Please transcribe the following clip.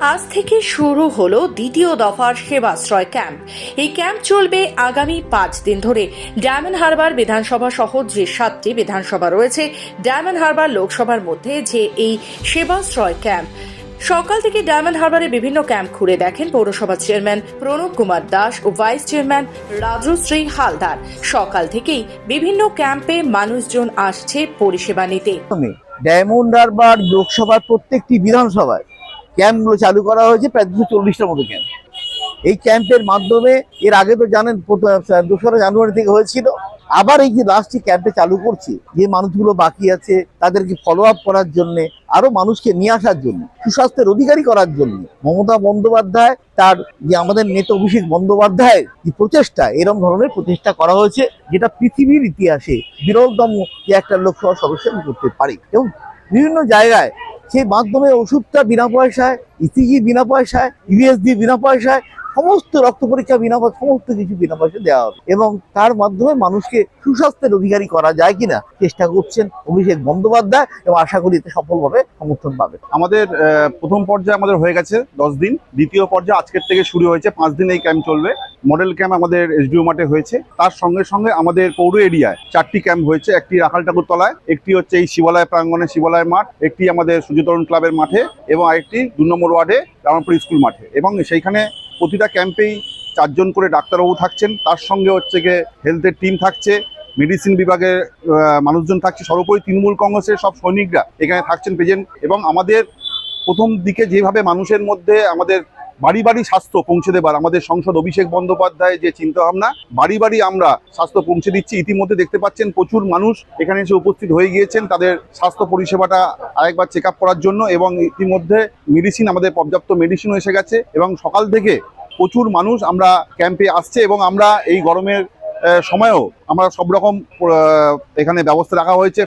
আজ থেকে শুরু হলো দ্বিতীয় দফার সেবাশ্রয় ক্যাম্প। এই ক্যাম্প চলবে আগামী পাঁচ দিন ধরে। ডায়মন্ড হারবার বিধানসভা সহ যে সাতটি বিধানসভা রয়েছে, ডায়মন্ড হারবার লোকসভার মধ্যে যে এই সেবাশ্রয় ক্যাম্প। সকাল থেকে ডায়মন্ড হারবারে বিভিন্ন ক্যাম্প ঘুরে দেখেন পৌরসভা চেয়ারম্যান প্রণব কুমার দাস ও ভাইস চেয়ারম্যান রাজশ্রী হালদার। সকাল থেকেই বিভিন্ন ক্যাম্পে মানুষজন আসছে পরিষেবা নিতে। ডায়মন্ড হারবার লোকসভার প্রত্যেকটি বিধানসভায় ক্যাম্পগুলো চালু করা হয়েছে প্রায় দুশো চল্লিশটার মতো ক্যাম্প। এই ক্যাম্পের মাধ্যমে, এর আগে তো জানেন দোসরা জানুয়ারি থেকে হয়েছিল। আবার এই যে লাস্টে ক্যাম্পে চালু করছি, যে মানুষগুলো বাকি আছে, তাদেরকে ফলো আপ করার জন্য, আরও মানুষকে নিয়ে আসার জন্য, সুস্বাস্থ্যের অধিকারী করার জন্য, মমতা বন্দ্যোপাধ্যায় তার যে আমাদের নেতা অভিষেক বন্দ্যোপাধ্যায়ের যে প্রচেষ্টা এরকম ধরনের প্রচেষ্টা করা হয়েছে, যেটা পৃথিবীর ইতিহাসে বিরলতম যে একটা লোকসভা সদস্য করতে পারি। এবং বিভিন্ন জায়গায় সেই মাধ্যমে ওষুধটা বিনা পয়সায়, ইসিজি বিনা পয়সায়, ইউএসডি বিনা পয়সায়, সমস্ত রক্ত পরীক্ষা বিনা পয়সা সমস্ত কিছু বিনা পয়সা দেওয়া হবে। এবং তার মাধ্যমে মানুষকে সুস্বাস্থ্যের অধিকারী করা যায় কিনা, চেষ্টা করছেন অভিষেক বন্দ্যোপাধ্যায় এবং আশা করি এতে সফলভাবে সমর্থন পাবে আমাদের প্রথম পর্যায়ে আমাদের হয়ে গেছে দশ দিন, দ্বিতীয় পর্যায়ে আজকের থেকে শুরু হয়েছে, পাঁচ দিন এই ক্যাম্প চলবে। মডেল ক্যাম্প আমাদের এসডিও মাঠে হয়েছে। তার সঙ্গে সঙ্গে আমাদের পৌর এরিয়ায় চারটি ক্যাম্প হয়েছে। একটি রাখাল ঠাকুর তলায় একটি হচ্ছে এই শিবালয় প্রাঙ্গণে শিবালয় মাঠ, একটি আমাদের সূর্যতরণ ক্লাবের মাঠে এবং আরেকটি দু নম্বর ওয়ার্ডে রামপুর স্কুল মাঠে। এবং সেইখানে প্রতিটা ক্যাম্পেই চারজন করে ডাক্তারবাবু থাকছেন। তার সঙ্গে হচ্ছে গিয়ে হেলথের টিম থাকছে, মেডিসিন বিভাগের মানুষজন থাকছে। সর্বোপরি তৃণমূল কংগ্রেসের সব সৈনিকরা এখানে থাকছেন, প্রেজেন্ট। এবং আমাদের প্রথম দিকে যেভাবে মানুষের মধ্যে আমাদের বাড়ি বাড়ি স্বাস্থ্য পৌঁছে দেবার, আমাদের সংসদ অভিষেক বন্দ্যোপাধ্যায় যে চিন্তা ভাবনা বাড়ি বাড়ি আমরা স্বাস্থ্য পৌঁছে দিচ্ছি। ইতিমধ্যে দেখতে পাচ্ছেন প্রচুর মানুষ এখানে এসে উপস্থিত হয়ে গিয়েছেন তাদের স্বাস্থ্য পরিষেবাটা আরেকবার চেক করার জন্য এবং ইতিমধ্যে মেডিসিন আমাদের পর্যাপ্ত মেডিসিনও এসে গেছে এবং সকাল থেকে প্রচুর মানুষ আমরা ক্যাম্পে আসছে এবং আমরা এই গরমের সময়ও আমরা সব রকম এখানে ব্যবস্থা রাখা হয়েছে।